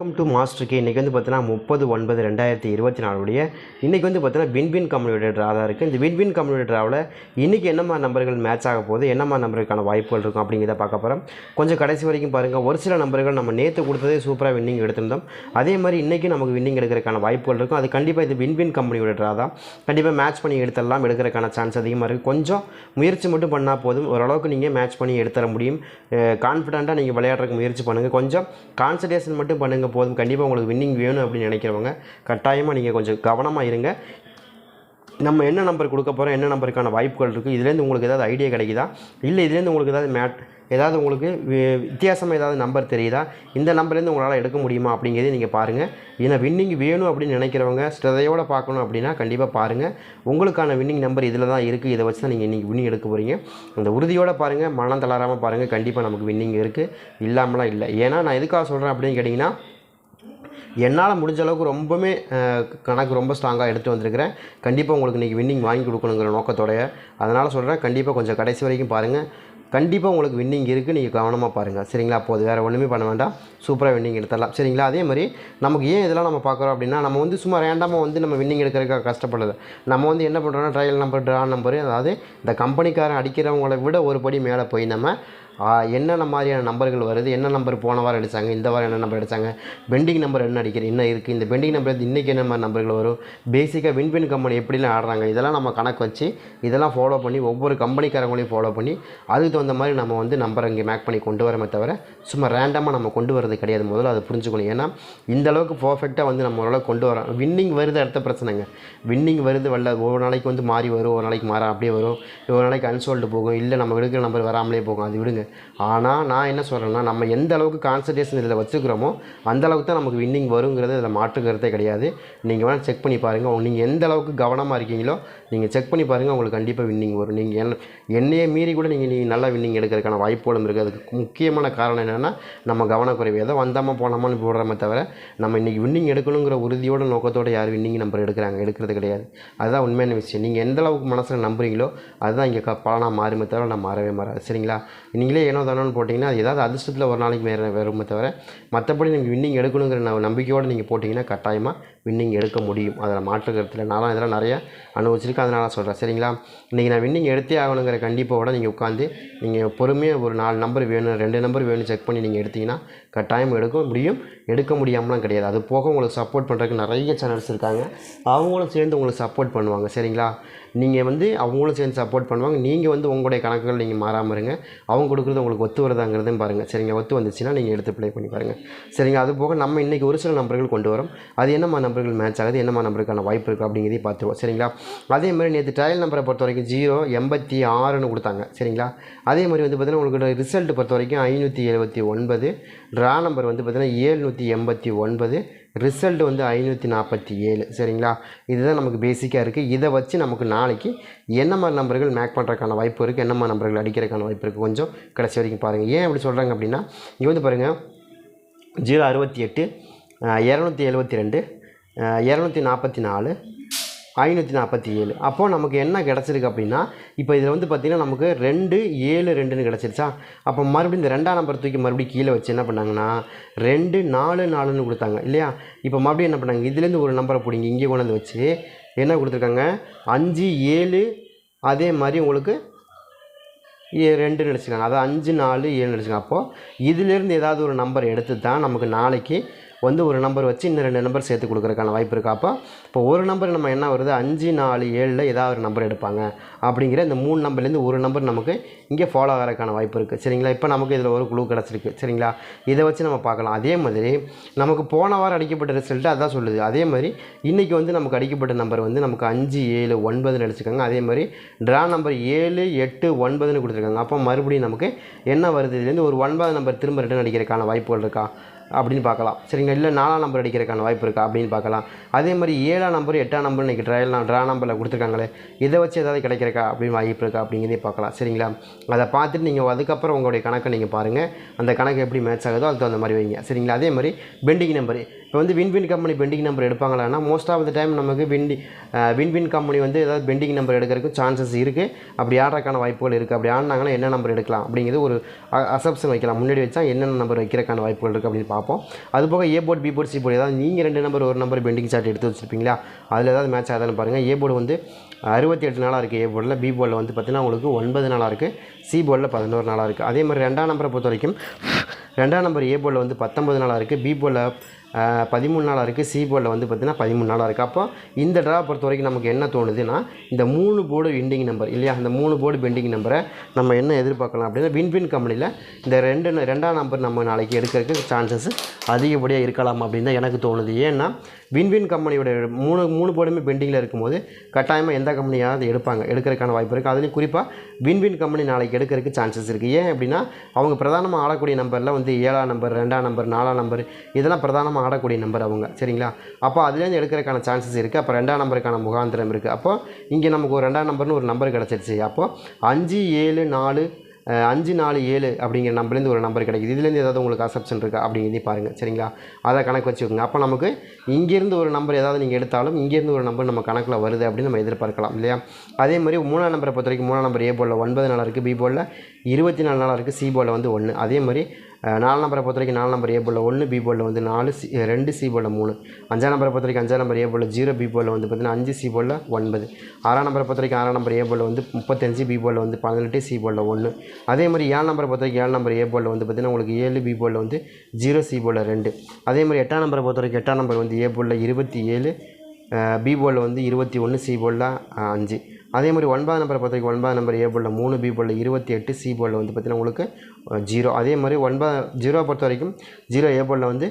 Welcome to master K இன்றைக்கி வந்து பார்த்தீங்கன்னா முப்பது ஒன்பது ரெண்டாயிரத்தி இருபத்தி நாலுடைய இன்றைக்கி வந்து பார்த்தீங்கன்னா வின்வின் கம்யூனிட்டி ட்ரா தான் இருக்குது இந்த வின்வின் கம்யூனிட்டி ட்ராவில் இன்றைக்கி என்னம்மா நம்பர்கள் மேட்ச் ஆக போகுது என்னம்மா நம்பருக்கான வாய்ப்புகள் இருக்கும் அப்படிங்கிறத பார்க்க போகிறோம் கொஞ்சம் கடைசி வரைக்கும் பாருங்கள் ஒரு சில நம்பர்கள் நம்ம நேற்று கொடுத்ததே சூப்பராக வின்னிங் எடுத்திருந்தோம். அதே மாதிரி இன்றைக்கி நமக்கு வின்னிங் எடுக்கிறதுக்கான வாய்ப்புகள் இருக்கும். அது கண்டிப்பாக இது வின்வின் கம்பெனியோட ட்ரா தான். கண்டிப்பாக மேட்ச் பண்ணி எடுத்துடலாம் எடுக்கிறதுக்கான சான்ஸ் அதிகமாக இருக்குது கொஞ்சம் முயற்சி மட்டும் பண்ணால் போதும். ஓரளவுக்கு நீங்கள் மேட்ச் பண்ணி எடுத்துட முடியும். கான்ஃபிடண்ட்டாக நீங்கள் விளையாடுறதுக்கு முயற்சி பண்ணுங்கள் கொஞ்சம் கான்சன்ட்ரேஷன் மட்டும் பண்ணுங்கள் போதும். கண்டிப்பாக உங்களுக்கு வின்னிங் வேணும் அப்படின்னு நினைக்கிறவங்க கட்டாயமாக நீங்கள் கொஞ்சம் கவனமாக இருங்க. நம்ம என்ன நம்பர் கொடுக்க போகிறோம் என்ன நம்பருக்கான வாய்ப்புகள் இருக்குது இதுலேருந்து உங்களுக்கு ஏதாவது ஐடியா கிடைக்குதா? இல்லை இதுலேருந்து உங்களுக்கு ஏதாவது மேட் ஏதாவது உங்களுக்கு வி- வித்தியாசமாக ஏதாவது நம்பர் தெரியுதா? இந்த நம்பர்லேருந்து உங்களால் எடுக்க முடியுமா அப்படிங்கிறதே நீங்கள் பாருங்கள் ஏன்னா வின்னிங் வேணும் அப்படின்னு நினைக்கிறவங்க ஸ்ட்ரதையோடு பார்க்கணும் அப்படின்னா கண்டிப்பாக பாருங்கள் உங்களுக்கான வின்னிங் நம்பர் இதில் தான் இருக்குது இதை வச்சு தான் நீங்கள் இன்றைக்கி வின்னிங் எடுக்க போகிறீங்க அந்த உறுதியோடு பாருங்கள் மனம் தளராமல் பாருங்கள் கண்டிப்பாக நமக்கு வின்னிங் இருக்குது இல்லாமலாம் இல்லை. ஏன்னா நான் எதுக்காக சொல்கிறேன் அப்படின்னு கேட்டிங்கன்னா என்னால் முடிஞ்ச அளவுக்கு ரொம்பவுமே கணக்கு ரொம்ப ஸ்ட்ராங்காக எடுத்து வந்திருக்கிறேன். கண்டிப்பாக உங்களுக்கு இன்றைக்கி வின்னிங் வாங்கி கொடுக்கணுங்கிற நோக்கத்தோடைய. அதனால் சொல்கிறேன் கண்டிப்பாக கொஞ்சம் கடைசி வரைக்கும் பாருங்கள் கண்டிப்பாக உங்களுக்கு வின்னிங் இருக்குது நீங்கள் கவனமாக பாருங்கள் சரிங்களா? அப்போது வேறு ஒன்றுமே பண்ண வேண்டாம். சூப்பராக வின்னிங் எடுத்துடலாம். சரிங்களா? அதே மாதிரி நமக்கு ஏன் இதெல்லாம் நம்ம பார்க்குறோம் அப்படின்னா நம்ம வந்து சும்மா ரேண்டமாக வந்து நம்ம வின்னிங் எடுக்கிறதுக்காக கஷ்டப்படுது நம்ம வந்து என்ன பண்ணுறோன்னா ட்ரையல் நம்பர் ட்ரா நம்பர் அதாவது இந்த கம்பெனிக்காரன் அடிக்கிறவங்கள விட ஒரு படி மேலே போய் நம்ம என்னென்ன மாதிரியான நம்பர்கள் வருது? என்ன நம்பர் போன வாரம் அடித்தாங்க இந்த வாரம் என்ன நம்பர் அடித்தாங்க பெண்டிங் நம்பர் என்ன அடிக்கிறது என்ன இருக்குது இந்த பெண்டிங் நம்பர் இன்றைக்கி என்ன மாதிரி நம்பர்கள் வரும்? பேசிக்காக வின்வின் கம்பெனி எப்படிலாம் ஆடுறாங்க? இதெல்லாம் நம்ம கணக்கு வச்சு இதெல்லாம் ஃபாலோ பண்ணி ஒவ்வொரு கம்பெனிக்காரங்களையும் ஃபாலோ பண்ணி அதுக்கு தகுந்த மாதிரி நம்ம வந்து நம்பரை இங்கே மேக் பண்ணி கொண்டு வரமே தவிர சும்மா ரேண்டமாக நம்ம கொண்டு வரது கிடையாது. முதல்ல அதை புரிஞ்சுக்கணும். ஏன்னா இந்த அளவுக்கு பர்ஃபெக்டாக வந்து நம்ம ஓரளவுக்கு கொண்டு வரோம் வின்னிங் வருது அடுத்த பிரச்சனைங்க. வின்னிங் வருது வரல ஒரு நாளைக்கு வந்து மாறி வரும் ஒரு நாளைக்கு மாற அப்படியே வரும். ஒரு நாளைக்கு அன்சோல்டு போகும். இல்லை நம்ம எடுக்கிற நம்பர் வராமலே போகும். அது விடுங்க. ஆனால் நான் என்ன சொல்கிறேன்னா நம்ம எந்த அளவுக்கு கான்சன்ட்ரேஷன் இதில் வச்சுக்கிறோமோ அந்த அளவுக்கு தான் நமக்கு வின்னிங் வருங்கிறது இதில் மாற்றுக்கிறதே கிடையாது. நீங்கள் வேணால் செக் பண்ணி பாருங்கள் நீங்கள் எந்த அளவுக்கு கவனமாக இருக்கீங்களோ நீங்கள் செக் பண்ணி பாருங்கள் உங்களுக்கு கண்டிப்பாக வின்னிங் வரும். நீங்கள் என்ன என்னையே மீறி கூட நீங்கள் நீங்கள் நல்லா வின்னிங் எடுக்கிறதுக்கான வாய்ப்புகளும் இருக்குது அதுக்கு முக்கியமான காரணம் என்னென்னா நம்ம கவனக்குறைவு. ஏதோ வந்தாமா போனோமான்னு போடுறோமே தவிர நம்ம இன்றைக்கி வின்னிங் எடுக்கணுங்கிற உறுதியோட நோக்கத்தோட யார் வின்னிங் நம்பர் எடுக்கிறாங்க? எடுக்கிறது கிடையாது. அதுதான் உண்மையான விஷயம். நீங்கள் எந்த அளவுக்கு மனசில் நம்புறீங்களோ அதுதான் இங்கே க பலனாக மாறுமே தவிர நான் மாறவே மாறாது. சரிங்களா? நீங்களே ஏனோ தானோன்னு போட்டிங்கன்னா அது ஏதாவது அதிர்ஷ்டத்தில் ஒரு நாளைக்கு வேறு வருமே தவிர மற்றபடி நீங்கள் வின்னிங் எடுக்கணுங்கிற நம்பிக்கையோடு நீங்கள் போட்டிங்கன்னா கட்டாயமாக வின்னிங் எடுக்க முடியும். அதில் மாற்றுக்கிறதுல கருத்தில் நான்லாம் இதெல்லாம் நிறைய அனுபவிச்சிருக்கேன். அதனால் சொல்கிறேன் சரிங்களா? இன்றைக்கி நான் வின்னிங் எடுத்தே ஆகணுங்கிற கண்டிப்போட நீங்கள் உட்காந்து நீங்கள் பொறுமையாக ஒரு நாலு நம்பர் வேணும் ரெண்டு நம்பர் வேணும் செக் பண்ணி நீங்கள் எடுத்தீங்கன்னா கட்டாயம் எடுக்க முடியும். எடுக்க முடியாமலாம் கிடையாது. அது போக உங்களுக்கு சப்போர்ட் பண்ணுறதுக்கு நிறைய சேனல்ஸ் இருக்காங்க. அவங்களும் சேர்ந்து உங்களுக்கு சப்போர்ட் பண்ணுவாங்க. சரிங்களா? நீங்கள் வந்து அவங்களும் சேர்ந்து சப்போர்ட் பண்ணுவாங்க. நீங்கள் வந்து உங்களுடைய கணக்குகள் நீங்கள் மாறாமல் இருங்க. அவங்க கொடுக்குறது உங்களுக்கு ஒத்து வருதாங்கிறதையும் பாருங்கள் சரிங்க ஒத்து வந்துச்சுன்னா நீங்கள் எடுத்து ப்ளே பண்ணி பாருங்கள் சரிங்க அது போக நம்ம இன்றைக்கி ஒரு சில நம்பர்கள் கொண்டு வரோம். அது என்னம்மா நம்பர்கள் மேட்ச் ஆகுது என்னம்மா நம்பருக்கான வாய்ப்பு இருக்குது அப்படிங்கிறதையும் பார்த்துருவோம். சரிங்களா? அதே மாதிரி நேற்று ட்ரையல் நம்பரை பொறுத்த வரைக்கும் ஜீரோ எண்பத்தி ஆறுன்னு கொடுத்தாங்க. சரிங்களா? அதே மாதிரி வந்து பார்த்திங்கன்னா உங்களுக்கு ரிசல்ட் பொறுத்த வரைக்கும் ஐநூற்றி எழுபத்தி ஒன்பது ட்ரா நம்பர் வந்து பார்த்திங்கன்னா ஏழ்நூற்றி எண்பத்தி ஒன்பது ரிசல்ட் வந்து ஐநூற்றி நாற்பத்தி ஏழு. சரிங்களா? இதுதான் நமக்கு பேசிக்காக இருக்குது இதை வச்சு நமக்கு நாளைக்கு என்ன மாதிரி நம்பர்கள் மேக் பண்ணுறதுக்கான வாய்ப்பு இருக்குது என்ன மாதிரி நம்பர்கள் அடிக்கிறதுக்கான வாய்ப்பு இருக்குது கொஞ்சம் கடைசி வரைக்கும் பாருங்கள் ஏன் அப்படி சொல்கிறாங்க அப்படின்னா இங்கே வந்து பாருங்கள் ஜீரோ அறுபத்தி எட்டு இரநூத்தி எழுபத்தி ரெண்டு இரநூத்தி நாற்பத்தி நாலு ஐநூற்றி நாற்பத்தி ஏழு. அப்போது நமக்கு என்ன கிடச்சிருக்கு அப்படின்னா இப்போ இதில் வந்து பார்த்திங்கன்னா நமக்கு ரெண்டு ஏழு ரெண்டுன்னு கிடச்சிருச்சா? அப்போ மறுபடியும் இந்த ரெண்டாம் நம்பர் தூக்கி மறுபடியும் கீழே வச்சு என்ன பண்ணாங்கன்னா ரெண்டு நாலு நாலுன்னு கொடுத்தாங்க இல்லையா? இப்போ மறுபடியும் என்ன பண்ணாங்க இதுலேருந்து ஒரு நம்பரை பிடிங்க இங்கே கொண்டு வந்து வச்சு என்ன கொடுத்துருக்காங்க? அஞ்சு ஏழு அதே மாதிரி உங்களுக்கு ஏ- ரெண்டுன்னு நினச்சிக்காங்க அதாவது அஞ்சு நாலு ஏழு நினச்சிக்காங்க அப்போது இதிலேருந்து ஏதாவது ஒரு நம்பர் எடுத்து தான் நமக்கு நாளைக்கு வந்து ஒரு நம்பர் வச்சு இன்னும் ரெண்டு நம்பர் சேர்த்து கொடுக்குறதுக்கான வாய்ப்பு இருக்கா. அப்போ இப்போ ஒரு நம்பர் நம்ம என்ன வருது? அஞ்சு நாலு ஏழில் ஏதாவது ஒரு நம்பர் எடுப்பாங்க. அப்படிங்கிற இந்த மூணு நம்பர்லேருந்து ஒரு நம்பர் நமக்கு இங்கே ஃபாலோ ஆகிறதுக்கான வாய்ப்பு இருக்குது சரிங்களா? இப்போ நமக்கு இதில் ஒரு குழு கிடச்சிருக்கு. சரிங்களா? இதை வச்சு நம்ம பார்க்கலாம். அதே மாதிரி நமக்கு போன வாரம் அடிக்கப்பட்ட ரிசல்ட்டு அதான் சொல்லுது. அதே மாதிரி இன்றைக்கி வந்து நமக்கு அடிக்கப்பட்ட நம்பர் வந்து நமக்கு அஞ்சு ஏழு ஒன்பதுன்னு அடிச்சிருக்காங்க. அதே மாதிரி ட்ரா நம்பர் ஏழு எட்டு ஒன்பதுன்னு கொடுத்துருக்காங்க. அப்போ மறுபடியும் நமக்கு என்ன வருது? இதுலேருந்து ஒரு ஒன்பது நம்பர் திரும்ப ரிட்டன் அடிக்கிறதுக்கான வாய்ப்புகள் இருக்கா? அப்படின்னு பார்க்கலாம். சரிங்களா இல்லை நாலாம் நம்பர் அடிக்கிறதுக்கான வாய்ப்பு இருக்கா அப்படின்னு பார்க்கலாம். அதே மாதிரி ஏழாம் நம்பர் எட்டாம் நம்பர் இன்றைக்கி ட்ரையல் ட்ரா நம்பரில் கொடுத்துருக்காங்களே இதை வச்சு ஏதாவது கிடைக்கிறக்கா அப்படின்னு வாய்ப்பு இருக்கா அப்படிங்கிறதே பார்க்கலாம். சரிங்களா? அதை பார்த்துட்டு நீங்கள் அதுக்கப்புறம் உங்களுடைய கணக்கை நீங்கள் பாருங்கள் அந்த கணக்கு எப்படி மேட்ச் ஆகுதோ அதுக்கு தகுந்த மாதிரி வைங்க. சரிங்களா? அதே மாதிரி பெண்டிங் நம்பர் இப்போ வந்து win win company pending number எடுப்பாங்களான்னா most of the time நமக்கு விண்டி வின்வின் கம்பெனி வந்து ஏதாவது பெண்டிங் நம்பர் எடுக்கிறதுக்கு சான்சஸ் இருக்குது அப்படி ஆடுறதுக்கான வாய்ப்புகள் இருக்குது அப்படி ஆடினாங்கன்னா என்ன நம்பர் எடுக்கலாம்? அப்படிங்கிறது ஒரு அசப்ஷன் வைக்கலாம். முன்னாடி வச்சா என்னென்ன நம்பர் வைக்கிறதுக்கான வாய்ப்புகள் இருக்குது அப்படின்னு பார்ப்போம். அது போக A port B port C port ஏதாவது நீங்கள் ரெண்டு நம்பர் ஒரு நம்பர் பெண்டிங் சார்ட் எடுத்து வச்சுருப்பீங்களா? அதில் ஏதாவது மேட்ச் ஆகுதுன்னு பாருங்கள் ஏ போர்டு வந்து அறுபத்தி எட்டு நாளாக இருக்குது ஏ போர்டில் பி போர்டில் வந்து பார்த்திங்கன்னா உங்களுக்கு ஒன்பது நாளாக இருக்குது சி போர்டில் பதினோரு நாளாக இருக்குது அதே மாதிரி ரெண்டாம் நம்பரை பொறுத்த வரைக்கும் ரெண்டாம் நம்பர் ஏ போர்டில் வந்து பத்தொம்பது நாளாக இருக்குது பி போர்டில் பதிமூணு நாளாக இருக்குது சி போர்டில் வந்து பார்த்திங்கன்னா பதிமூணு நாளாக இருக்குது அப்போ இந்த ட்ரா பொறுத்த வரைக்கும் நமக்கு என்ன தோணுதுன்னா இந்த மூணு போர்டு விண்டிங் நம்பர் இல்லையா? இந்த மூணு போர்டு பெண்டிங் நம்பரை நம்ம என்ன எதிர்பார்க்கலாம் அப்படின்னா வின்வின் கம்பெனியில் இந்த ரெண்டு ரெண்டாம் நம்பர் நம்ம நாளைக்கு எடுக்கிறதுக்கு சான்சஸ் அதிகப்படியாக இருக்கலாம் அப்படின்னு தான் எனக்கு தோணுது. ஏன்னா வின்வின் கம்பெனியோட மூணு மூணு போர்டுமே பெண்டிங்கில் இருக்கும்போது கட்டாயமாக எந்த கம்பெனியாவது எடுப்பாங்க. எடுக்கிறதுக்கான வாய்ப்பு இருக்குது அதுலேயும் குறிப்பாக வின்வின் கம்பெனி நாளைக்கு எடுக்கிறதுக்கு சான்சஸ் இருக்குது ஏன் அப்படின்னா அவங்க பிரதானமாக ஆளக்கூடிய நம்பரில் வந்து ஏழாம் நம்பர் ரெண்டாம் நம்பர் நாலாம் நம்பர் இதெல்லாம் பிரதானமாக ஆடக்கூடிய நம்பர் அவங்க சரிங்களா? அப்போ அதுலேருந்து எடுக்கிறதுக்கான சான்சஸ் இருக்குது அப்போ ரெண்டாம் நம்பருக்கான முகாந்திரம் இருக்குது அப்போ இங்கே நமக்கு ஒரு ரெண்டாம் நம்பர்னு ஒரு நம்பர் கிடச்சிருச்சு. அப்போ அஞ்சு ஏழு நாலு அஞ்சு நாலு ஏழு அப்படிங்கிற நம்பர்லேருந்து ஒரு நம்பர் கிடைக்குது. இதுலேருந்து ஏதாவது உங்களுக்கு அசப்ஷன் இருக்கா அப்படிங்கிறதையும் பாருங்கள் சரிங்களா? அதை கணக்கு வச்சுக்கோங்க. அப்போ நமக்கு இங்கேருந்து ஒரு நம்பர் ஏதாவது நீங்கள் எடுத்தாலும் இங்கேருந்து ஒரு நம்பர் நம்ம கணக்கில் வருது அப்படின்னு நம்ம எதிர்பார்க்கலாம் இல்லையா? அதே மாதிரி மூணாம் நம்பரை பொறுத்த வரைக்கும் மூணாம் நம்பர் ஏ போலில் ஒன்பது நாளாக இருக்குது பி போலில் இருபத்தி நாலு நாளாக இருக்குது சி போலில் வந்து ஒன்று அதே மாதிரி நாலு நம்பரை பொறுத்த வரைக்கும் நாலு நம்பர் ஏ போர்டில் ஒன்று பி போலில் வந்து நாலு சி ரெண்டு சி போர்டில் மூணு அஞ்சாம் நம்பரை பொறுத்த வரைக்கும் அஞ்சாம் நம்பர் ஏ போர்டில் ஜீரோ பி போலில் வந்து பார்த்தீங்கன்னா அஞ்சு சி போலில் ஒன்பது ஆறாம் நம்பரை பொறுத்த வரைக்கும் ஆறாம் நம்பர் ஏ போர்டில் வந்து முப்பத்தஞ்சு பி போலில் வந்து பதினெட்டு சி போலில் ஒன்று அதே மாதிரி ஏழு நம்பரை பொறுத்த வரைக்கும் ஏழு நம்பர் ஏ போலில் வந்து பார்த்திங்கன்னா உங்களுக்கு ஏழு பி போலில் வந்து ஜீரோ சி போர்டில் ரெண்டு அதே மாதிரி எட்டாம் நம்பரை பொறுத்த வரைக்கும் எட்டாம் நம்பர் வந்து ஏ போலில் இருபத்தி ஏழு பி போலில் வந்து இருபத்தி ஒன்று சி போலில் அஞ்சு அதே மாதிரி ஒன்பதாம் நம்பரை பொறுத்த வரைக்கும் ஒன்பதாம் நம்பர் ஏ போர்டில் மூணு பி போர்டில் இருபத்தி எட்டு சி போர்டில் வந்து பார்த்திங்கன்னா உங்களுக்கு ஜீரோ அதே மாதிரி ஒன்பது ஜீரோ பொறுத்த வரைக்கும் ஜீரோ ஏ போலில் வந்து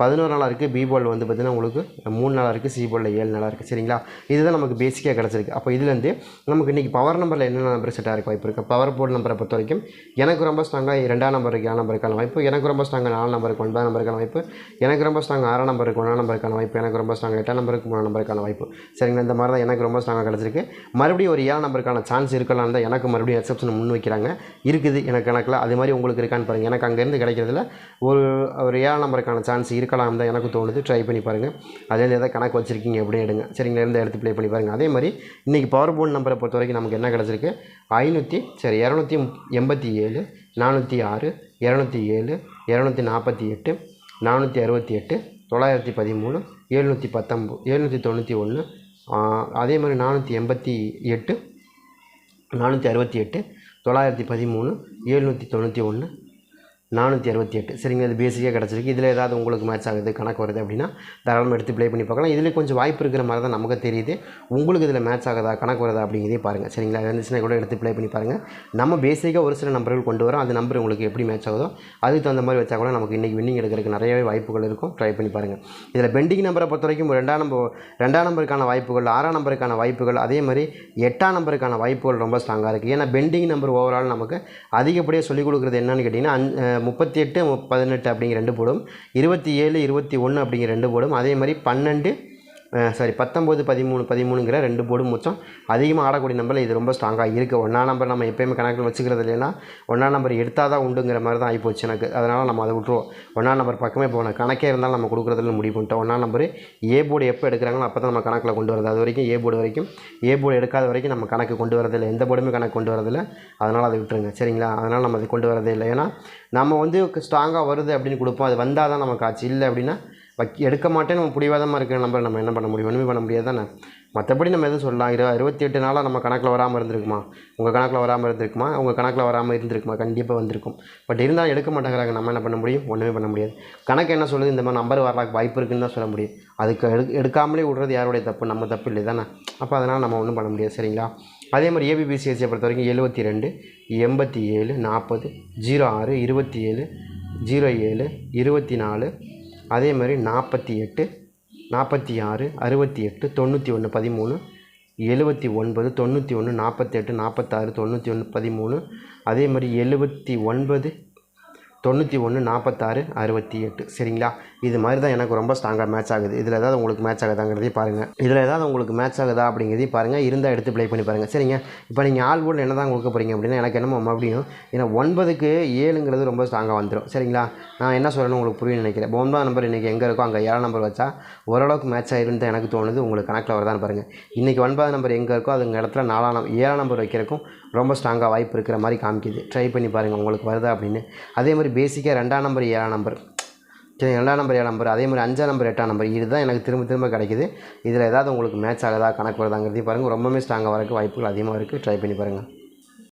பதினோரு நாளாக இருக்குது பி போர்டில் வந்து பார்த்தீங்கன்னா உங்களுக்கு மூணு நாளாக இருக்குது சி போர்டில் ஏழு நாளாக இருக்குது சரிங்களா? இதுதான் நமக்கு பேசிக்காக கிடச்சிருக்கு. அப்போ இதுலேருந்து நமக்கு இன்றைக்கி பவர் நம்பரில் என்னென்ன நம்பர் செட் ஆகிருக்கு வாய்ப்பு இருக்குது பவர் போர்டு நம்பரை பொறுத்த வரைக்கும் எனக்கு ரொம்ப ஸ்ட்ராங்காக ரெண்டாம் நம்பருக்கு ஏழு நம்பருக்கான வாய்ப்பு எனக்கு ரொம்ப ஸ்ட்ராங்காக நாலு நம்பருக்கு ஒன்பதாம் நம்பருக்கான வாய்ப்பு எனக்கு ரொம்ப ஸ்ட்ராங் ஆறாம் நம்பருக்கு ஒன்றாம் நம்பருக்கான வாய்ப்பு எனக்கு ரொம்ப ஸ்ட்ராங் எட்டாம் நம்பருக்கு மூணு நம்பருக்கான வாய்ப்பு. சரிங்களா? இந்த மாதிரி தான் எனக்கு ரொம்ப ஸ்ட்ராங்காக கிடச்சிருக்கு. மறுபடியும் ஒரு ஏழு நம்பருக்கான சான்ஸ் இருக்கலாம் தான் எனக்கு மறுபடியும் எக்ஸப்ஷன் முன் வைக்கிறாங்க. இருக்குது எனக்கு கணக்கில். அது மாதிரி உங்களுக்கு இருக்கான்னு பாருங்கள் எனக்கு அங்கேருந்து கிடைக்கிறதுல ஒரு ஒரு ஏழு நம்பருக்கான சான்ஸ் இருக்கலாம் தான் எனக்கு தோணுது. ட்ரை பண்ணி பாருங்கள் அதே எதாவது கணக்கு வச்சுருக்கீங்க அப்படின்னு எடுங்க. சரிங்களா? இருந்தால் எடுத்து ப்ளே பண்ணி பாருங்கள் அதே மாதிரி இன்றைக்கி பவர் போர்டு நம்பரை பொறுத்த வரைக்கும் நமக்கு என்ன கிடச்சிருக்கு? ஐநூற்றி சரி இரநூத்தி எண்பத்தி ஏழு நானூற்றி ஆறு இரநூத்தி ஏழு இரநூத்தி நாற்பத்தி எட்டு நானூற்றி அறுபத்தி எட்டு தொள்ளாயிரத்தி பதிமூணு எழுநூற்றி பத்தொம்பது எழுநூற்றி தொண்ணூற்றி ஒன்று அதே மாதிரி நானூற்றி எண்பத்தி எட்டு நானூற்றி அறுபத்தி எட்டு தொள்ளாயிரத்தி பதிமூணு எழுநூற்றி தொண்ணூற்றி ஒன்று நானூற்றி அறுபத்தி எட்டு. சரிங்க இது பேசிக்காக கிடச்சிருக்கு. இதில் ஏதாவது உங்களுக்கு மேட்ச் ஆகுது கணக்கு வருது அப்படின்னா தாராளமாக எடுத்து ப்ளே பண்ணி பார்க்கலாம். இதில் கொஞ்சம் வாய்ப்பு இருக்கிற மாதிரி தான் நமக்கு தெரியுது. உங்களுக்கு இதில் மேட்ச் ஆகுதா கணக்கு வருதா அப்படிங்கிறதே பாருங்கள் சரிங்களா? இருந்துச்சுன்னா கூட எடுத்து ப்ளே பண்ணி பாருங்கள் நம்ம பேசிக்காக ஒரு சில நம்பர்கள் கொண்டு வரோம். அந்த நம்பர் உங்களுக்கு எப்படி மேட்ச் ஆகுதோ அதுக்கு தகுந்த மாதிரி வச்சா கூட நமக்கு இன்றைக்கி வின்னிங் எடுக்கிறதுக்கு நிறையவே வாய்ப்புகள் இருக்கும். ட்ரை பண்ணி பாருங்கள் இதில் பெண்டிங் நம்பரை பொறுத்த வரைக்கும் ரெண்டாம் நம்பர் ரெண்டாம் நம்பருக்கான வாய்ப்புகள் ஆறாம் நம்பருக்கான வாய்ப்புகள் அதே மாதிரி எட்டாம் நம்பருக்கான வாய்ப்புகள் ரொம்ப ஸ்ட்ராங்காக இருக்குது ஏன்னா பெண்டிங் நம்பர் ஓவரால் நமக்கு அதிகப்படியாக சொல்லிக் கொடுக்குறது என்னன்னு கேட்டிங்கன்னா முப்பத்தி எட்டு பதினெட்டு அப்படிங்கிற ரெண்டு போடும். இருபத்தி ஏழு இருபத்தி ஒன்று அப்படிங்கிற ரெண்டு போடும். அதே மாதிரி பன்னெண்டு சாரி பத்தொம்போது பதிமூணு பதிமூணுங்கிற ரெண்டு போர்டும் மொத்தம் அதிகமாக ஆடக்கூடிய நம்பரில் இது ரொம்ப ஸ்ட்ராங்காக இருக்குது ஒன்றா நம்பர் நம்ம எப்பயுமே கணக்கில் வச்சுக்கிறது இல்லைன்னா ஒன்றா நம்பர் எடுத்தால் தான் உண்டுங்கிற மாதிரி தான் ஆகிப்போச்சு எனக்கு. அதனால் நம்ம அதை விட்ருவோம் ஒன்றா நம்பர் பக்கமே போகணும் கணக்கே இருந்தாலும் நம்ம கொடுக்குறதுல முடிவு பண்ணிட்டோம். ஒன்றா நம்பர் ஏ போர்டு எப்போ எடுக்கிறாங்களோ அப்போ தான் நம்ம கணக்கில் கொண்டு வரது அது வரைக்கும் ஏ போர்டு வரைக்கும் ஏ போர்டு எடுக்காத வரைக்கும் நம்ம கணக்கு கொண்டு வரதில்லை எந்த போர்டுமே கணக்கு கொண்டு வரதில்லை அதனால் அதை விட்டுருங்க. சரிங்களா? அதனால் நம்ம அதை கொண்டு வரதே இல்லை. ஏன்னா நம்ம வந்து ஸ்ட்ராங்காக வருது அப்படின்னு கொடுப்போம். அது வந்தால் தான் நமக்கு ஆச்சு இல்லை அப்படின்னா வைக்க எடுக்க மாட்டேன்னு நம்ம பிடிவாதமாக இருக்கிற நம்பர் நம்ம என்ன பண்ண முடியும்? ஒன்றுமே பண்ண முடியாது தானே? மற்றபடி நம்ம எதுவும் சொல்லலாம்? இரு அறுபத்தி எட்டு நாளாக நம்ம கணக்கில் வராமல் இருந்திருக்குமா? உங்கள் கணக்கில் வராமல் இருந்திருக்குமா? உங்கள் கணக்கில் வராமல் இருந்திருக்குமா? கண்டிப்பாக வந்திருக்கும். பட் இருந்தாலும் எடுக்க மாட்டேங்கிறாங்க. நம்ம என்ன பண்ண முடியும்? ஒன்றுமே பண்ண முடியாது. கணக்கு என்ன சொல்லுது? இந்த மாதிரி நம்பர் வரலாக்கு வாய்ப்பு இருக்குன்னு தான் சொல்ல முடியும். அதுக்கு எடு எடுக்காமலே விடுறது யாருடைய தப்பு? நம்ம தப்பு இல்லை தானே? அப்போ அதனால் நம்ம ஒன்றும் பண்ண முடியாது. சரிங்களா? அதே மாதிரி ஏபிபிசிஎஸ்சியை பொறுத்த வரைக்கும் எழுபத்தி ரெண்டு எண்பத்தி ஏழு நாற்பது ஜீரோ ஆறு இருபத்தி ஏழு ஜீரோ ஏழு இருபத்தி நாலு அதே மாதிரி நாற்பத்தி எட்டு நாற்பத்தி ஆறு அறுபத்தி எட்டு தொண்ணூற்றி ஒன்று பதிமூணு எழுபத்தி ஒன்பது தொண்ணூற்றி ஒன்று நாற்பத்தெட்டு நாற்பத்தாறு தொண்ணூற்றி ஒன்று பதிமூணு அதே மாதிரி எழுபத்தி ஒன்பது தொண்ணூற்றி ஒன்று நாற்பத்தாறு அறுபத்தி எட்டு. சரிங்களா? இது மாதிரி தான் எனக்கு ரொம்ப ஸ்ட்ராங்காக மேட்ச் ஆகுது. இதில் ஏதாவது உங்களுக்கு மேட்ச் ஆகுதாங்கிறதையும் பாருங்கள் இதில் ஏதாவது உங்களுக்கு மேட்ச் ஆகுதா அப்படிங்கிறதையும் பாருங்கள் இருந்தால் எடுத்து ப்ளே பண்ணி பாருங்கள் சரிங்க? இப்போ நீங்கள் ஆல் போர்டில் என்ன தான் கொடுக்க போகிறீங்க அப்படின்னா எனக்கு என்னமோ மறுபடியும் ஏன்னா ஒன்பதுக்கு ஏழுங்கிறது ரொம்ப ஸ்ட்ராங்காக வந்துடும் சரிங்களா? நான் என்ன சொல்லணும்னு உங்களுக்கு புரியும் நினைக்கிறேன். இப்போ ஒன்பதாம் நம்பர் இன்றைக்கி எங்கே இருக்கோ அங்கே ஏழாம் நம்பர் வச்சா ஓரளவுக்கு மேட்ச் ஆயிருன்னு தான் எனக்கு தோணுது. உங்களுக்கு கணக்கில் வருதான்னு பாருங்கள் இன்றைக்கி ஒன்பதாம் நம்பர் எங்கே இருக்கோ அதுங்க இடத்துல நாலாம் நம்பர் ஏழாம் நம்பர் வைக்கிறக்கும் ரொம்ப ஸ்ட்ராங்காக வாய்ப்பு இருக்கிற மாதிரி காமிக்குது. ட்ரை பண்ணி பாருங்கள் உங்களுக்கு வருதா அப்படின்னு. அதே மாதிரி பேசிக்காக ரெண்டாம் நம்பர் ஏழாம் நம்பர் சரி ரெண்டாம் நம்பர் ஏழாம் நம்பர் அதே மாதிரி அஞ்சாம் நம்பர் எட்டாம் நம்பர் இதுதான் எனக்கு திரும்ப திரும்ப கிடைக்குது. இதில் ஏதாவது உங்களுக்கு மேட்ச் ஆகுதா கணக்கு வருதாங்கிறதையும் பாருங்கள் ரொம்பவே ஸ்ட்ராங்காக வரக்கு வாய்ப்புகள் அதிகமாக இருக்குது ட்ரை பண்ணி பாருங்கள்